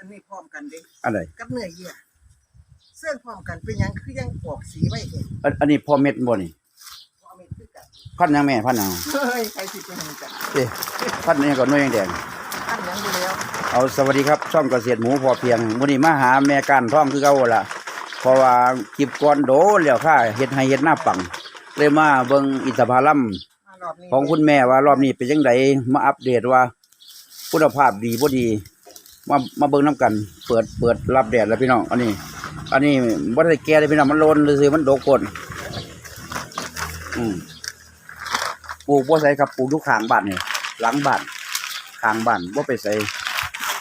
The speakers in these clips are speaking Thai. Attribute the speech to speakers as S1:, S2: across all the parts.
S1: อันนี้พร้อมกันเด้
S2: อะไร
S1: กับเนื้อเยื่อเสื้อพร้อมกันเป็นหยังคือยังปอกสีไว้เห็น
S2: อันอันนี้พอเม็ดบ่นี่
S1: พอเม็ดคือกัน
S2: พันธุ์หยังแม่พันธุ์หยัง
S1: เฮ้ยใครสิเป็นหยังกัน
S2: เอ๊ะพันธุ์นี้ก็หน่วยแดง
S1: อันหยังอยู่แล้ว
S2: ๆเอาสวัสดีครับช่องเกษตรหมูพอเพียงมื้อนี้มาหาแม่การท่องคือเก่าล่ะเพราะว่าคลิปก่อนโดนแล้วค่ะเฮ็ดให้เฮ็ดหน้าปังเลยมาเบิ่งอินทผลัม
S1: มารอบนี้
S2: ของคุณแม่ว่ารอบนี้เป็นจังไดมาอัปเดตว่าคุณภาพดีบ่ดี มามาเบิ่งน้กัน เปิดเปิดรับแดดแล้วพี่น้องอันนี้ อันนี้บ่ได้แก่เลยพี่น้องมันโลนซื่อๆมันดกคนอืมปลูกบ่ใส่ครับปลูกทุกข้างบ้านนี่หลังบ้านข้างบ้านบ่ไปใส่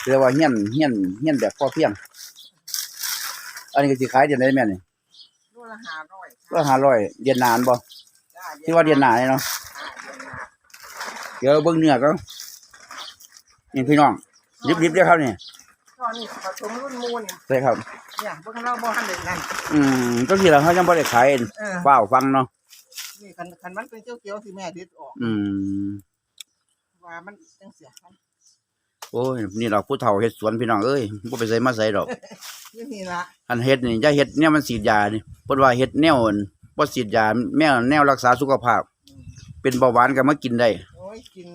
S2: เรียกว่าเฮียนเฮียนเฮียนแบบพอเพียง อันนี้ก็สิขายเดือนได้แม่นี่
S1: ตัวละห้าร้อย
S2: ก็500เดือนหนานบ่
S1: จ้
S2: ที่ว่าเดือนหนาเนี่ยเนาะ
S1: อ่าเดือนหน้า
S2: เดี๋ยวเบิ่งเนื้อก็นี่พี่น้อง ริบๆเด้อครับนี่
S1: ตอนนี้ผสมรุ่นมูนี่
S2: ใช่ครับ
S1: เนี่ยพวกเราบ่ทันได้นั่น
S2: อืมก็ที่เราเขายังบ่ได้ขาย
S1: เออ
S2: เฝ้าฟังเนาะ
S1: นี่คันคันมันเป็นเขียวๆที่แม่ดิดออก
S2: อืม
S1: ว่ามันจังเสียมัน
S2: โอ้ยนี่เราผู้เฒ่าเฮ็ดสวนพี่น้องเอ้ยบ่ไปใส่มาใส่ดอก
S1: อยู่นี่ละ
S2: อันเฮ็ดนี่อย่าเฮ็ดเนี่ยมันฉีดยานี่เพิ่นว่าเฮ็ดแนวอั่นบ่ฉีดยาแนวแนวรักษาสุขภาพ เป็นเบาหวานก็มากินได้
S1: โอ้ย กิน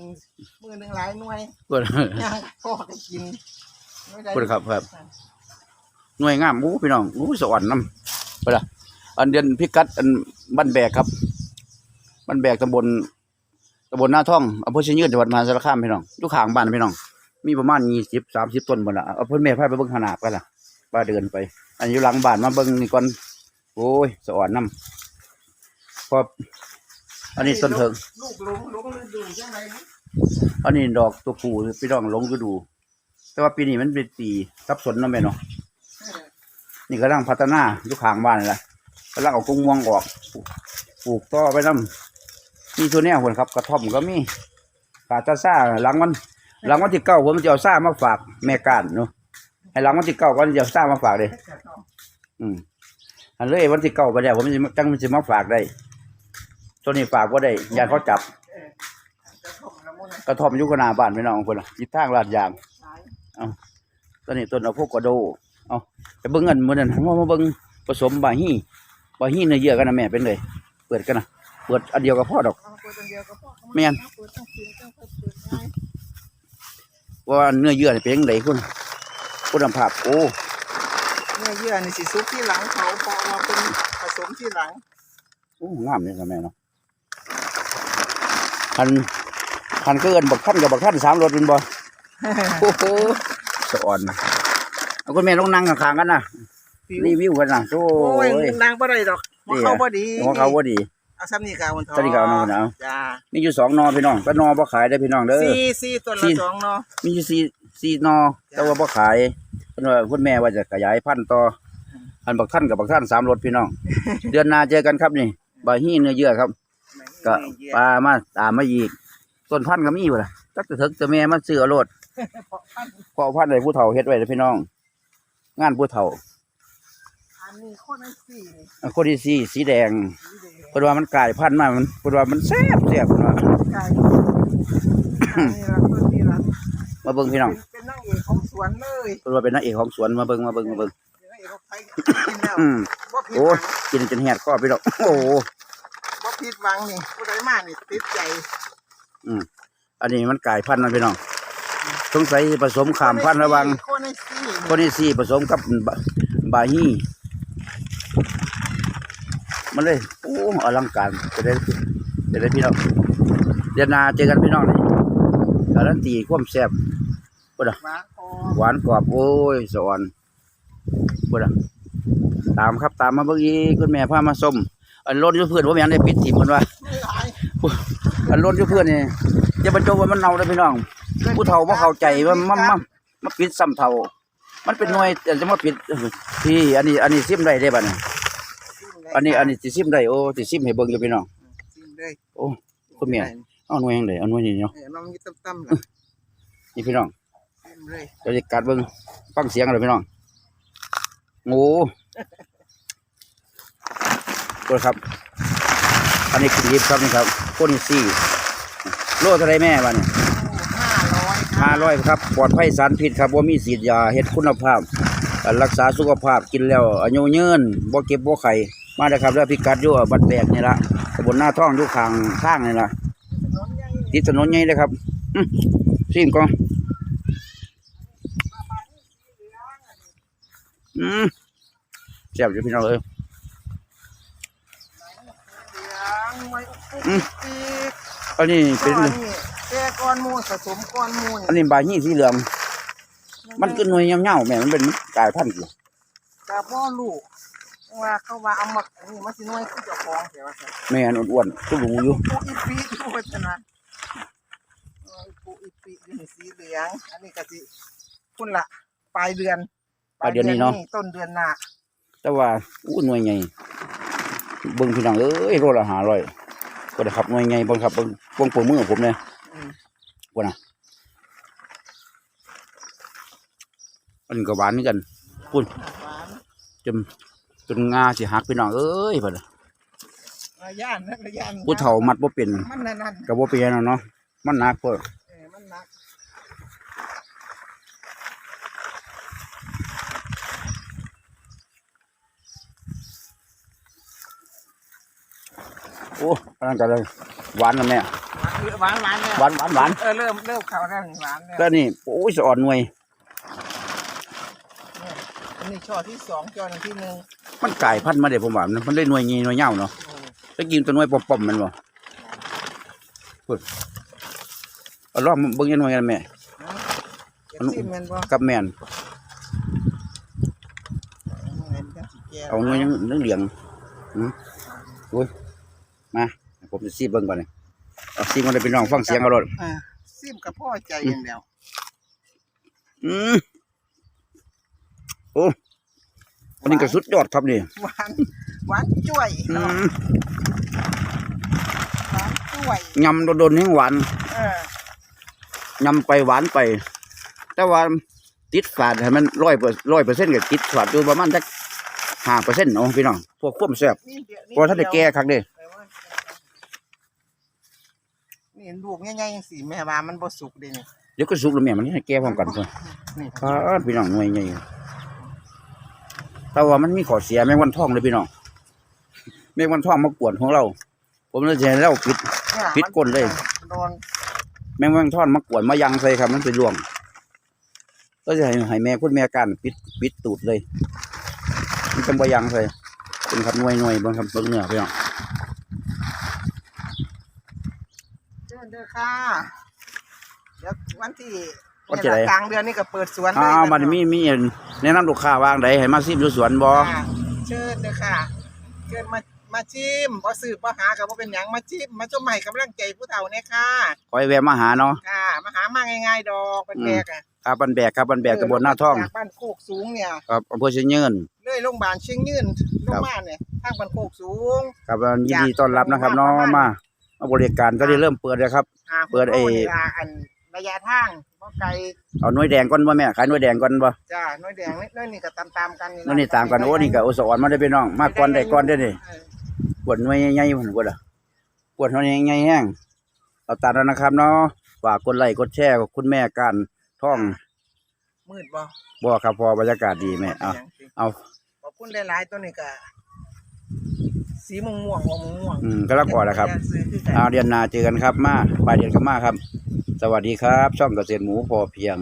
S1: มื้อหนึงหลายหน่วย
S2: เพิ่น
S1: ย่างพ่อก็กินไม่ได้
S2: เพิ่นครับครับ หน่วยงามอู้พี่น้องอู้สวรรค์นำเพิ่นล่ะอันเดือนพิกัดอันบ้านแบกครับบ้านแบกตำบลตำบลหน้าท่องอำเภอเชียงยืนจังหวัดมหาสารคามพี่น้องอยู่ข้างบ้านพี่น้อง มีประมาณ20 30ต้นบ่ล่ะเอาเพิ่นแม่พาไปเบิ่งขนาดกันล่ะว่าเดินไป อันอยู่หลังบ้านมาเบิ่งนี่ก่อนโอ้ยสวรรค์นำพอ อันนี้ต้นเถิง
S1: ลูกหลงหลงฤดูจังไดนี่
S2: อันนี้ดอกตัวผู้พี่น้องหลงก็ดู แต่ว่าปีนี้มันเป็นปีสับสนเนาะแม่เนาะ
S1: เออ
S2: นี่กำลังพัฒนาอยู่ข้างบ้านนี่แหละกำลังเอากุ้งม่วงออกปลูกปลูกต่อไปนํมีตัวเนี้ยคนครับ กระท่อมก็มีกาตาซ่าหลังวันหลังวันที่เก้าผมจะเอาซ่ามาฝากแม่การเนาะให้หลังวันที่เก้าก็จะเอาซ่ามาฝากเลย
S1: จะต้อง
S2: อืมอันเลยวันที่เก้าไปแล้วผมจะจังมันจะมาฝากได้ ตัวนี้ฝากว่าได้ยานเขาจับ
S1: เออจะท่อมละมุน
S2: กระท่อมอยุคนาบ้านพี่น้องคนละยิทางลาดยาง
S1: หลาย
S2: ตอนนี้ต้นอะโวคาโดเอาไปเบิ่งกันมื้อนั้นว่ามาเบิ่งผสมบาฮีบาฮีเนื้อเยื่อกันนะแม่เป็นเลย เปิดกันนะเปิดอันเดียวกับพ่อดอก
S1: เอาเปิดอันเดียวก็พอ
S2: แม่น
S1: เปิดตั้งคืนตั้งเปิดเปิดง่าย
S2: ว่าเนื้อเยื่อนี่เป็นจังไดคุณคุณภาพโอ้
S1: เนื้อเยื่อนี่สิซุปที่หลังเขาพอมาเป็นผสมที่หลัง
S2: โอ้งามเลยนะแม่เนาะ คันคันก็เอิ้นบักท่านกับบักท่านสามรถเป็นบ่โอ้โหสะอ่อนเอาคุณแม่ลองนั่งข้างๆกันนะรีวิวกันนะโอ้
S1: โอ้ย
S2: ย
S1: นางบ่ได้ดอกหัวเขาบ่ดี
S2: หัวเขาว่าดี
S1: เอาซ้ำนี่กาวันทอง
S2: ซ้ำนี่ก็เอานู่นเอา
S1: จ้า
S2: มีอยู่สองนอพี่น้องก็นอบ่ขายได้อพี่น้องเด้อ
S1: สี่สี่ตัว
S2: สี่
S1: ละสองเนาะ
S2: มีอยู่สี่สี่นอแต่ว่าบ่ขายเพิ่นว่าคุณแม่ว่าจะขยายพันธุ์ต่ออันบักท่านกับบักท่านสามรถพี่น้อง เดือนหน้าเจอกันครับนี่บาฮีเนื้อเยื่อครับ ก็
S1: เนื้อเยื่อ
S2: ปลามาตามมาอีกต้นพันธุ์ก็มีอยู่ล่ะตักจะถึกจะแม่มาซื้อเอาโลด
S1: เพราะพันธุ์
S2: เพอพันธุ์ไว้ผู้เฒ่าเฮ็ดไว้เด้อพี่น้อง งานผู้เฒ่า
S1: อันนี้คนละสี่นี่
S2: อันคนที่สีสีแดง
S1: สีแดง
S2: เพิ่นว่ามันกลายพันธุ์มามันเพิ่นว่ามันแซ่บแซ่บเพิ่นว่า
S1: ไก่อันนี้ละเพิ่นนี่ละ
S2: มาเบิ่งพี่น้อง
S1: เป็นนางเอกของสวนเลย
S2: เพิ่นว่าเป็นนางเอกของสวนมาเบิ่งมาเบิ่งมาเบิ่ง
S1: เป็นนางเอกของไทยกินแล้ว
S2: อืม
S1: บ่ผิด
S2: โอ้
S1: หวั
S2: ย
S1: ง
S2: กินจนแหดคอพี่น้องโอ้โห
S1: บ่ ผิดหวังนี่ผู้ใดมานี่ติดใจ
S2: อันนี้มันกลายพันธุ์นะพี่น้องสงสัยผสมขามพันธุ์ระหวัง
S1: คนในสี่
S2: คนที่สี่ผสมกับบะบาฮีมันเลยโอ้อลังการจะได้จะได้พี่น้องเดือนหนาเจอกันพี่น้องนี่การันตีความแซ่บปุ่นอะ
S1: หวานคอ
S2: หวานกรอบโอ้ยสวรรค์ปุ่นอะตามครับตามมาเมื่อกี้คุณแม่พามาส้ม อันล้นอยู่เพื่อนว่าแม่นได้ปิดถิ่มมันว่า
S1: ไม่หลาย
S2: อันล้นอยู่เพื่อนนี่อย่าบรรจงว่ามันเน่าเลยพี่น้อง ผู้เฒ่าบ่เข้าใจว่ามันมันมันปิดซ้ำเฒ่า มันเป็นหน่วยแต่จะมาปิดพี่อันนี้ อันนี้ซิมได้ได้บ่เนี่ยอันนี้อันนี้สิซิมได้โอ้สิซิมให้เบิ่งอยู่พี่น้อง
S1: ซิมเลย
S2: โอ้คุณแม่เอาหน่วยจังไดเอาหน่วยนี่เนาะ
S1: เออน้องอยี่ตั้มๆล่ะ
S2: นี่พี่น้อง
S1: ซิมเลย
S2: เดี๋ยวจะกัดเบิ่งฟังเสียงเลยพี่น้องโอ้ ตัวครับ อันนี้คือยิบครับนี่ครับโคนี่ซี่ โลเท่าไรแม่บ้านเนี่ย
S1: ห้
S2: ห้าร้อยครับ ปลอดภัยสารพิษครับว่ามีสีดยาเฮ็ดคุณภาพเอ่อรักษาสุขภาพกินแล้วอายุยืนบ่เก็บบ่ไข้มาเลยครับแล้วพิกัดอยู่บัดแบกนี่ละตำบลหน้าท้องอยู่ข้างทางนี่ละ
S1: ถนนใหญ่
S2: ติดถนนใหญ่เลยครับอื้อซิมก่อนอืมแซ่บอยู่พี่น้องเอ้ย
S1: เหลือง ไว้อุก
S2: อืม
S1: ปีก
S2: อันนี้
S1: เป็
S2: เป็นน
S1: แก่ก้อนมูลผสมก้อนมูล
S2: อันนี้ใบยี่สีเหลือง มันคือหน่วยเงาๆแม่มันเป็นกลายพันธุ์อยู่
S1: กาพ่อลูกว่าเขาว่าเอามาอันนี้มาสิหน่วยคือเจ้าของแต่ว่าซั่น
S2: แม่นอ้วนๆตุ้รูอยู่
S1: ปูอีปีอยู่ว่าซั่นนะเออปูอีปีอยู่ในสีเหลือง อันนี้ก็สิพุ่นละปลายเดือนต้นเดือนหน้า
S2: แต่ว่าอู้หน่วยใหญ่ เบิ่งพี่น้องเอ้ยโลละห้าร้อยก็ได้ครับหน่วยใหญ่เบิ่งครับเบิ่งเบิ่งปมือผมเนี่ย
S1: อืม
S2: ว่าน่ะอันนี้ก็หวานเหมือนกันพุ่น
S1: หวาน
S2: จนจนงาสิหักพี่น้องเอ้ยเพิ่นน่ะ
S1: ระย่านนะระย่าน
S2: ผู้เฒ่ามัดบ่เป็น
S1: มันนั่นนั่น
S2: ก็บ่เป็นหยังเนาะมันหนักเพิ่น
S1: เออมันหนัก
S2: โอ้อันนั้นก็เลยหวานแล้วแม่
S1: หวานหวานเนี่ย
S2: หวานหวานหวาน
S1: เออเริ่มเริ่มเข้าแล้วนี่หวานเนี่ย
S2: ก็นี่โอ้ยสะอ่อนหน่วย
S1: อันนี้ช่อที่สองช่อหนึ่งที่หนึ่ง
S2: มันกลายพันธุ์มาเด้ผมว่ามันมันได้หน่วยงี้หน่วยยาวเนาะ
S1: อืม
S2: ไปกินตัวหน่วยปอมๆแมันบ่พุ่นเอาลองเบิ่งจังหน่วยกันแม่
S1: เก็บซิมแมันบ่
S2: กับแม่น
S1: เงินจังสิแก่
S2: เอาหน่วยยังเหลืองๆอืมโอ้ย มาผมจะซีเบิ่งก่อนนี่เอาซีมันได้พี่น้องฟังเสียงเอารถ
S1: อ่าซิมกับพ่อใจอย่างเดียว
S2: อืมโอ้อันนี้ก็สุดยอดครับนี่
S1: หวานหวานจ้วย
S2: อื
S1: เนาะ
S2: ม
S1: หวานจ้วย
S2: ยำโดนๆแห้งหวาน
S1: เออยำ
S2: ไปหวานไป แต่ว่าติดฝาดให้มันร้อยร้อยเปอร์เซ็นต์กับติดฝาดอยู่ประมาณสักห้าเปอร์เซ็นต์เนาะพี่น้องพวกความแซ่บ
S1: นี่เดียว
S2: เพราะถ้าได้แก่คักเด้
S1: แต่ว่า นี่ลูกง่ายๆจังสิแม่ว่ามันบ่สุกเด้นี่
S2: เดี๋ยวก็สุกแล้วแม่มันให้แก่พร้อมกันเพิ่น
S1: นี่
S2: พาดพี่น้องหน่วยใหญ่แต่ว่ามันมีข้อเสียแมงวันทองเลยพี่น้องแมงวันทองมากวนของเรา ผมเลยจะให้เราปิด
S1: เนี่ย
S2: ปิดก้นเลย
S1: โดน
S2: แมงวันทองมากวนมายังใส่ครับ มันเป็นร่วง ก็จะให้ให้แม่คุณแม่กันปิดปิดตูดเลยมันจังบ่ยังใส่เป็นครับหน่วยหน่วยเบิ่งครับเบิ่งเนื้อพี่น้อง
S1: ชิญเด้อค่ะ เดี๋ยววันที่
S2: วันที่ไหน
S1: กลางเดือนนี่ก็เปิดสวนเลย
S2: อ้าวมันมีมีแนะนำลูกค้าวางใดให้มาซิมอยู่สวนบ่
S1: ค่ะเชิญเด้อค่ะเชิญมามาชิมบ่ซื้อบ่หาก็บ่เป็นหยังมาชิมมาชมให้กำลังใจผู้เฒ่าเนี่ยค่ะ
S2: คอยแวะมาหาเนาะ
S1: ค่ะมาหามาง่ายๆดอกเป็นแบกอะ
S2: ครับบันแบกครับบันแบกตำบลหน้าท้อง
S1: จากบ้านโคกสูงเนี่ย
S2: ครับอำเภอเชียงยืน
S1: เลยโรงพยาบาลเชียงยืนโรงพยาบาลเนี่ยทางบ้านโคกสูง
S2: ครับยินดีต้อนรับนะครับเนาะมา มาบริการก็ได้เริ่มเปิดแล้วครับ
S1: หา
S2: เปิดไอ้
S1: โนี่ล่ะอันระยะทางบ่ไกล
S2: เอาหน่วยแดงก่อนบ่แม่ขายหน่วยแดงก่อนบ่
S1: จ้าน้อยแดงนิดน้อยนี่ก็ตามๆกัน
S2: หน่วยนี่ตามกันโอ้นี่ก็โอสอนมาได้พี่น้องมาก่อนได้ก่อนได้อนี่
S1: เออ
S2: ปวดหน่วยใหญ่ๆพุ่นกว่าล่ะปวดหน่วยใหญ่ๆแห้งเอาตามแล้วนะครับเนาะฝากกดไลค์กดแชร์กับคุณแม่การท่อง
S1: มืดบ่
S2: บ่ครับพอบรรยากาศดีแม่เอาเอา
S1: ขอบคุณหลายๆตัวนี้ก็ สีม่วงม่วงๆอมม่วง
S2: อืมก็แล้วก่อนแล้วครับ
S1: ซื้อคือกัน
S2: เอาเดือนหน้าเจอกันครับมาปลายเดือนก็มาครับ สวัสดีครับ ช่องเกษตรหมูพอเพียง